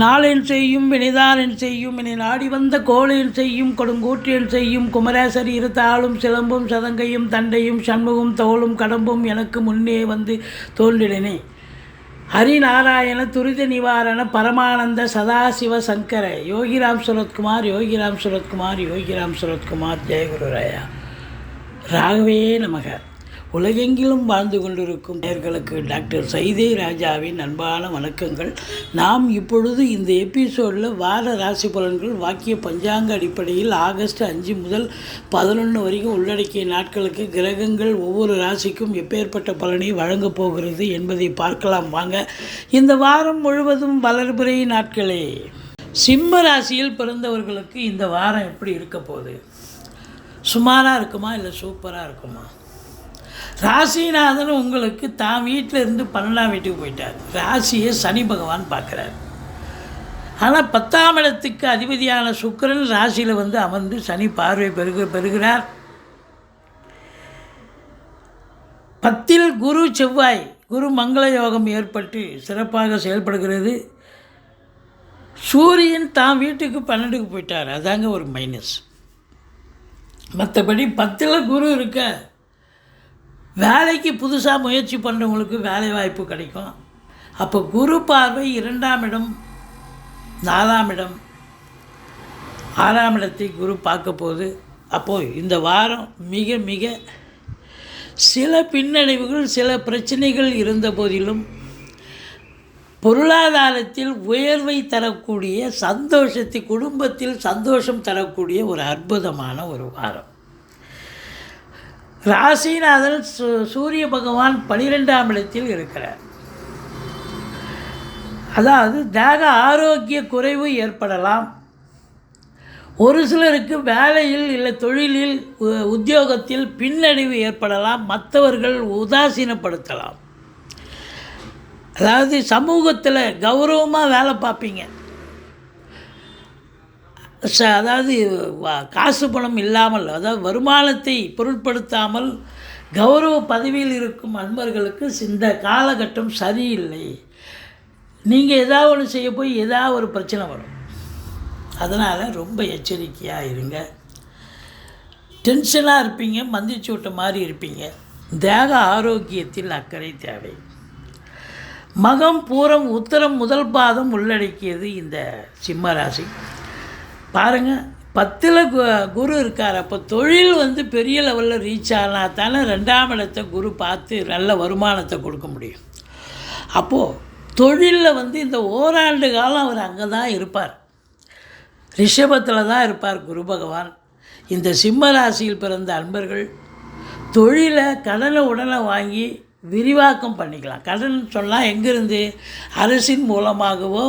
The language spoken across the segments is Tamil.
நாளின் செய்யும் வினைதானென் செய்யும் இனி நாடி வந்த கோளென் செய்யும் கொடுங்கூற்றென் செய்யும் குமரேசர் இருத்தாளும் சிலம்பும் சதங்கையும் தண்டையும் சண்முகம் தோளும் கடம்பும் எனக்கு முன்னே வந்து தோன்றினே ஹரிநாராயண துரித நிவாரண பரமானந்த சதாசிவ சங்கர. யோகிராம் சுரத்குமார் யோகிராம் சுரத்குமார் யோகிராம் சுரத்குமார் ஜெயகுருராயா ராகவே நமக. உலகெங்கிலும் வாழ்ந்து கொண்டிருக்கும் நேர்களுக்கு டாக்டர் சைதே ராஜாவின் அன்பான வணக்கங்கள். நாம் இப்பொழுது இந்த எபிசோடில் வார ராசி பலன்கள் வாக்கிய பஞ்சாங்க அடிப்படையில் ஆகஸ்ட் அஞ்சு முதல் பதினொன்று வரைக்கும் உள்ளடக்கிய நாட்களுக்கு கிரகங்கள் ஒவ்வொரு ராசிக்கும் எப்பேற்பட்ட பலனை வழங்கப் போகிறது என்பதை பார்க்கலாம். வாங்க இந்த வாரம் முழுவதும் வளர்பிறை நாட்களே. சிம்ம ராசியில் பிறந்தவர்களுக்கு இந்த வாரம் எப்படி இருக்க போகுது? சுமாராக இருக்குமா இல்லை சூப்பராக இருக்குமா? ராசிநாதன் உங்களுக்கு தான் வீட்டில் இருந்து பன்னெண்டாம் வீட்டுக்கு போயிட்டார். ராசியை சனி பகவான் பார்க்குறார். ஆனால் பத்தாம் இடத்துக்கு அதிபதியான சுக்கரன் ராசியில் வந்து அமர்ந்து சனி பார்வை பெருக பெறுகிறார். பத்தில் குரு செவ்வாய் குரு மங்கள யோகம் ஏற்பட்டு சிறப்பாக செயல்படுகிறது. சூரியன் தான் வீட்டுக்கு பன்னெண்டுக்கு போயிட்டார். அதாங்க ஒரு மைனஸ் மற்றபடி பத்தில் குரு இருக்க வேலைக்கு புதுசாக முயற்சி பண்ணுறவங்களுக்கு வேலை வாய்ப்பு கிடைக்கும். அப்போ குரு பார்வை இரண்டாம் இடம் நாலாம் இடம் ஆறாம் இடத்தை குரு பார்க்க போகுது. அப்போது இந்த வாரம் மிக மிக சில பின்னடைவுகள் சில பிரச்சனைகள் இருந்த போதிலும் பொருளாதாரத்தில் உயர்வை தரக்கூடிய சந்தோஷத்தை குடும்பத்தில் சந்தோஷம் தரக்கூடிய ஒரு அற்புதமான ஒரு வாரம். ராசிநாதன் சு சூரிய பகவான் பனிரெண்டாம் இடத்தில் இருக்கிறார். அதாவது தேக ஆரோக்கிய குறைவு ஏற்படலாம். ஒரு சிலருக்கு வேலையில் இல்லை தொழிலில் உ- உத்தியோகத்தில் பின்னடைவு ஏற்படலாம். மற்றவர்கள் உதாசீனப்படுத்தலாம். அதாவது சமூகத்தில் கௌரவமாக வேலை பார்ப்பீங்க. ச அதாவது காசு பணம் இல்லாமல் அதாவது வருமானத்தை பொருட்படுத்தாமல் கௌரவ பதவியில் இருக்கும் அன்பர்களுக்கு இந்த காலகட்டம் சரியில்லை. நீங்கள் ஏதாவது ஒன்று செய்ய போய் ஏதாவது ஒரு பிரச்சனை வரும். அதனால் ரொம்ப எச்சரிக்கையாக இருங்க. டென்ஷனாக இருப்பீங்க மந்திரிச்சு விட்ட மாதிரி இருப்பீங்க. தேக ஆரோக்கியத்தில் அக்கறை தேவை. மகம் பூரம் உத்தரம் முதல் பாதம் உள்ளடக்கியது இந்த சிம்ம ராசி. பாருங்கள் பத்தில் குரு இருக்கார். அப்போ தொழில் வந்து பெரிய லெவலில் ரீச் ஆனால் தானே ரெண்டாம் இடத்த குரு பார்த்து நல்ல வருமானத்தை கொடுக்க முடியும். அப்போது தொழிலில் வந்து இந்த ஓராண்டு காலம் அவர் அங்கே தான் இருப்பார். ரிஷபத்தில் தான் இருப்பார் குரு பகவான். இந்த சிம்ம ராசியில் பிறந்த அன்பர்கள் தொழிலை கடனை உடனே வாங்கி விரிவாக்கம் பண்ணிக்கலாம். கடன் சொன்னால் எங்கேருந்து? அரசின் மூலமாகவோ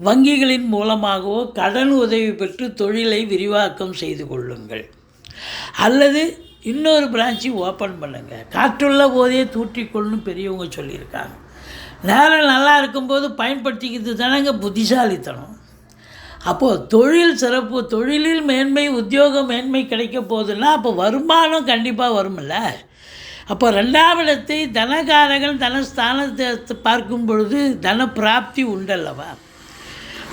வங்கிகளின் மூலமாகவோ கடன் உதவி பெற்று தொழிலை விரிவாக்கம் செய்து கொள்ளுங்கள். அல்லது இன்னொரு பிரான்ச்சு ஓப்பன் பண்ணுங்கள் காற்றுள்ள போதே தூற்றிக்கொள்ளும் பெரியவங்க சொல்லியிருக்காங்க. நேரம் நல்லா இருக்கும்போது பயன்படுத்திக்கிறது தானேங்க புத்திசாலித்தனம். அப்போது தொழில் சிறப்பு தொழிலில் மேன்மை உத்தியோக மேன்மை கிடைக்க போகுதுன்னா அப்போ வருமானம் கண்டிப்பாக வரும்ல. அப்போ ரெண்டாவது தனக்காரர்கள் தனகாரகன் தனஸ்தானத்தை பார்க்கும் பொழுது தன பிராப்தி உண்டல்லவா?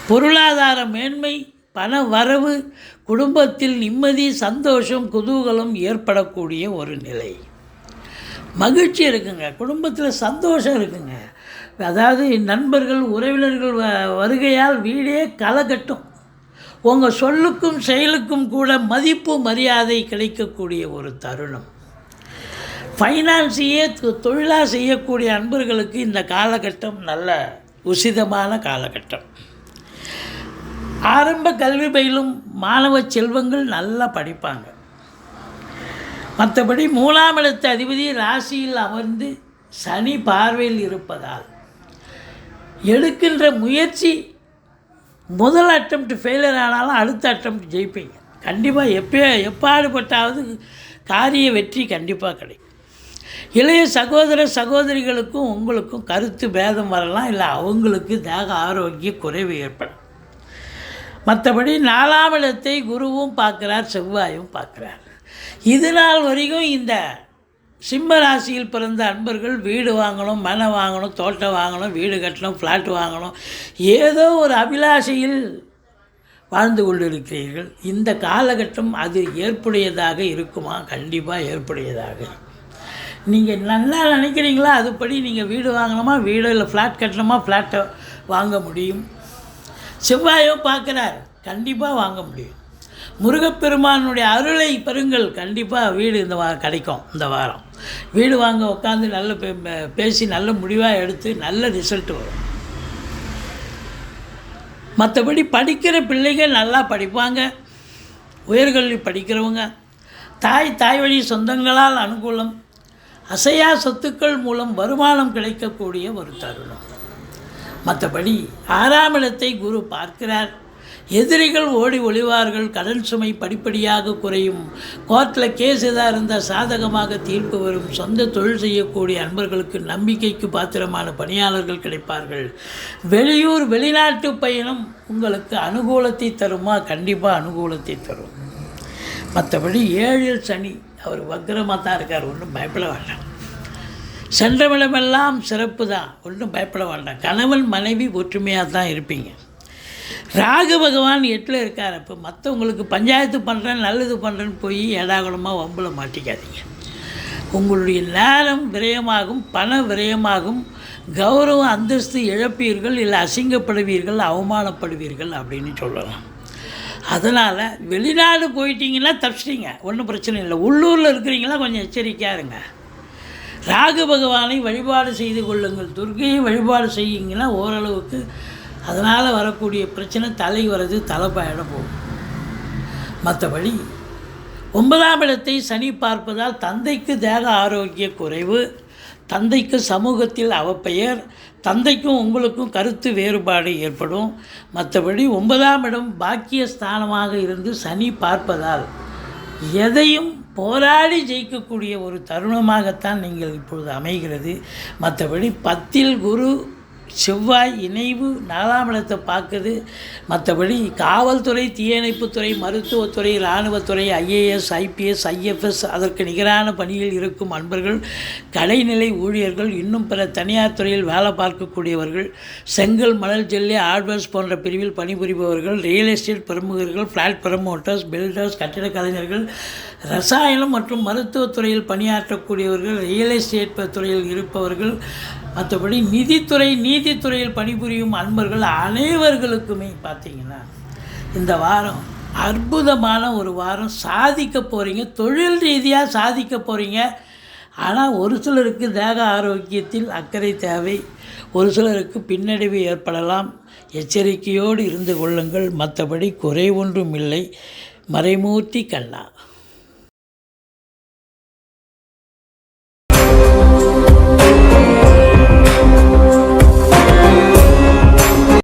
பொருளாதார மேன்மை பண வரவு குடும்பத்தில் நிம்மதி சந்தோஷம் குதூகலம் ஏற்படக்கூடிய ஒரு நிலை. மகிழ்ச்சி இருக்குங்க. குடும்பத்தில் சந்தோஷம் இருக்குங்க. அதாவது நண்பர்கள் உறவினர்கள் வ வருகையால் வீடே களைகட்டும் உங்கள் சொல்லுக்கும் செயலுக்கும் கூட மதிப்பு மரியாதை கிடைக்கக்கூடிய ஒரு தருணம். ஃபைனான்ஸையே தொ- தொழிலாக செய்யக்கூடிய அன்பர்களுக்கு இந்த காலகட்டம் நல்ல உசிதமான காலகட்டம். ஆரம்ப கல்வி பயிலும் மாணவ செல்வங்கள் நல்லா படிப்பாங்க. மற்றபடி மூலாம் இடத்து அதிபதி ராசியில் அமர்ந்து சனி பார்வையில் இருப்பதால் எடுக்கின்ற முயற்சி முதல் அட்டம்ப்ட் ஃபெயிலியர் ஆனாலும் அடுத்த அட்டம்ப்ட் ஜெயிப்பீங்க. கண்டிப்பாக எப்போ எப்பாடுபட்டாவது காரிய வெற்றி கண்டிப்பாக கிடைக்கும். இளைய சகோதர சகோதரிகளுக்கும் உங்களுக்கும் கருத்து பேதம் வரலாம் இல்லை அவங்களுக்கு தேக ஆரோக்கிய குறைவு ஏற்படும். மற்றபடி நாலாம் இடத்தை குருவும் பார்க்குறார் செவ்வாயும் பார்க்குறார். இது நாள் வரைக்கும் இந்த சிம்ம ராசியில் பிறந்த அன்பர்கள் வீடு வாங்கணும் மனை வாங்கணும் தோட்டம் வாங்கணும் வீடு கட்டணும் ஃப்ளாட் வாங்கணும். ஏதோ ஒரு அபிலாஷையில் வாழ்ந்து கொண்டிருக்கிறீர்கள். இந்த காலகட்டம் அது ஏற்புடையதாக இருக்குமா? கண்டிப்பாக ஏற்புடையதாக நீங்கள் நல்லா நினைக்கிறீங்களா? அதுபடி நீங்கள் வீடு வாங்கணுமா? வீடு இல்லை ஃப்ளாட் கட்டணுமா? ஃப்ளாட்டை வாங்க முடியும். செவ்வாயோ பார்க்குறார் கண்டிப்பாக வாங்க முடியும். முருகப்பெருமானுடைய அருளை பெறுங்கள் கண்டிப்பாக வீடு இந்த வா கிடைக்கும் இந்த வாரம். வீடு வாங்க உட்காந்து நல்ல பேசி நல்ல முடிவாக எடுத்து நல்ல ரிசல்ட் வரும். மற்றபடி படிக்கிற பிள்ளைகள் நல்லா படிப்பாங்க. உயர்கல்வி படிக்கிறவங்க தாய் தாய் வழி சொந்தங்களால் அனுகூலம் அசையா சொத்துக்கள் மூலம் வருமானம் கிடைக்கக்கூடிய ஒரு தருணம். மற்றபடி ஆறாம் இடத்தை குரு பார்க்கிறார். எதிரிகள் ஓடி ஒளிவார்கள் கடன் சுமை படிப்படியாக குறையும். கோர்ட்டில் கேஸ் எதாக இருந்தால் சாதகமாக தீர்ப்பு வரும். சொந்த தொழில் செய்யக்கூடிய அன்பர்களுக்கு நம்பிக்கைக்கு பாத்திரமான பணியாளர்கள் கிடைப்பார்கள். வெளியூர் வெளிநாட்டு பயணம் உங்களுக்கு அனுகூலத்தை தருமா? கண்டிப்பாக அனுகூலத்தை தரும். மற்றபடி ஏழில் சனி அவர் வக்கரமாக தான் இருக்கார் ஒன்றும் பயப்பட வேண்டாம். சென்றவிடமெல்லாம் சிறப்பு தான் ஒன்றும் பயப்பட வேண்டாம். கணவன் மனைவி ஒற்றுமையாக தான் இருப்பீங்க. ராகு பகவான் எட்டில் இருக்கார். அப்போ மற்றவங்களுக்கு பஞ்சாயத்து பண்ணுறேன் நல்லது பண்ணுறேன்னு போய் ஏடாகுலமாக வம்பில் மாட்டிக்காதீங்க. உங்களுடைய நேரம் விரயமாகும் பண விரயமாகும். கௌரவ அந்தஸ்து இழப்பீர்கள் இல்லை அசிங்கப்படுவீர்கள் அவமானப்படுவீர்கள் அப்படின்னு சொல்லலாம். அதனால் வெளிநாடு போயிட்டீங்கன்னா தப்பிச்சிட்டிங்க. ஒன்றும் பிரச்சனை இல்லை. உள்ளூரில் இருக்கிறீங்களா கொஞ்சம் எச்சரிக்கையாக இருங்க. ராகு பகவானை வழிபாடு செய்து கொள்ளுங்கள். துர்கையை வழிபாடு செய்யுங்கன்னா ஓரளவுக்கு அதனால் வரக்கூடிய பிரச்சனை தலை வர்றது தலைப்பாயிட போகும். மற்றபடி ஒன்பதாம் இடத்தை சனி பார்ப்பதால் தந்தைக்கு தேக ஆரோக்கிய குறைவு தந்தைக்கு சமூகத்தில் அவப்பெயர் தந்தைக்கும் உங்களுக்கும் கருத்து வேறுபாடு ஏற்படும். மற்றபடி ஒன்பதாம் இடம் பாக்கிய ஸ்தானமாக இருந்து சனி பார்ப்பதால் எதையும் போராடி ஜெயிக்கக்கூடிய ஒரு தருணமாகத்தான் நீங்கள் இப்பொழுது அமைகிறது. மற்றபடி பத்தில் குரு செவ்வாய் இணைவு நாலாம் இடத்தை பார்க்குது. மற்றபடி காவல்துறை தீயணைப்புத்துறை மருத்துவத்துறை இராணுவத்துறை ஐஏஎஸ் ஐபிஎஸ் ஐஎஃப்எஸ் அதற்கு நிகரான பணியில் இருக்கும் அன்பர்கள் கலைநிலை ஊழியர்கள் இன்னும் பிற தனியார் துறையில் வேலை பார்க்கக்கூடியவர்கள் செங்கல் மணல் ஜெல்லி ஆட்வர்ஸ் போன்ற பிரிவில் பணிபுரிபவர்கள் ரியல் எஸ்டேட் பிரமுகர்கள் ஃப்ளாட் ப்ரமோட்டர்ஸ் பில்டர்ஸ் கட்டிட கலைஞர்கள் ரசாயனம் மற்றும் மருத்துவத்துறையில் பணியாற்றக்கூடியவர்கள் ரியல் எஸ்டேட் துறையில் இருப்பவர்கள் மற்றபடி நிதித்துறை நீதித்துறையில் பணிபுரியும் அன்பர்கள் அனைவர்களுக்குமே பார்த்தீங்கன்னா இந்த வாரம் அற்புதமான ஒரு வாரம் சாதிக்க போகிறீங்க தொழில் ரீதியாக சாதிக்க போகிறீங்க ஆனால் ஒரு சிலருக்கு தேக ஆரோக்கியத்தில் அக்கறை தேவை ஒரு சிலருக்கு பின்னடைவு ஏற்படலாம். எச்சரிக்கையோடு இருந்து கொள்ளுங்கள் மற்றபடி குறை ஒன்றும் இல்லை. மறைமூர்த்தி கண்ணா.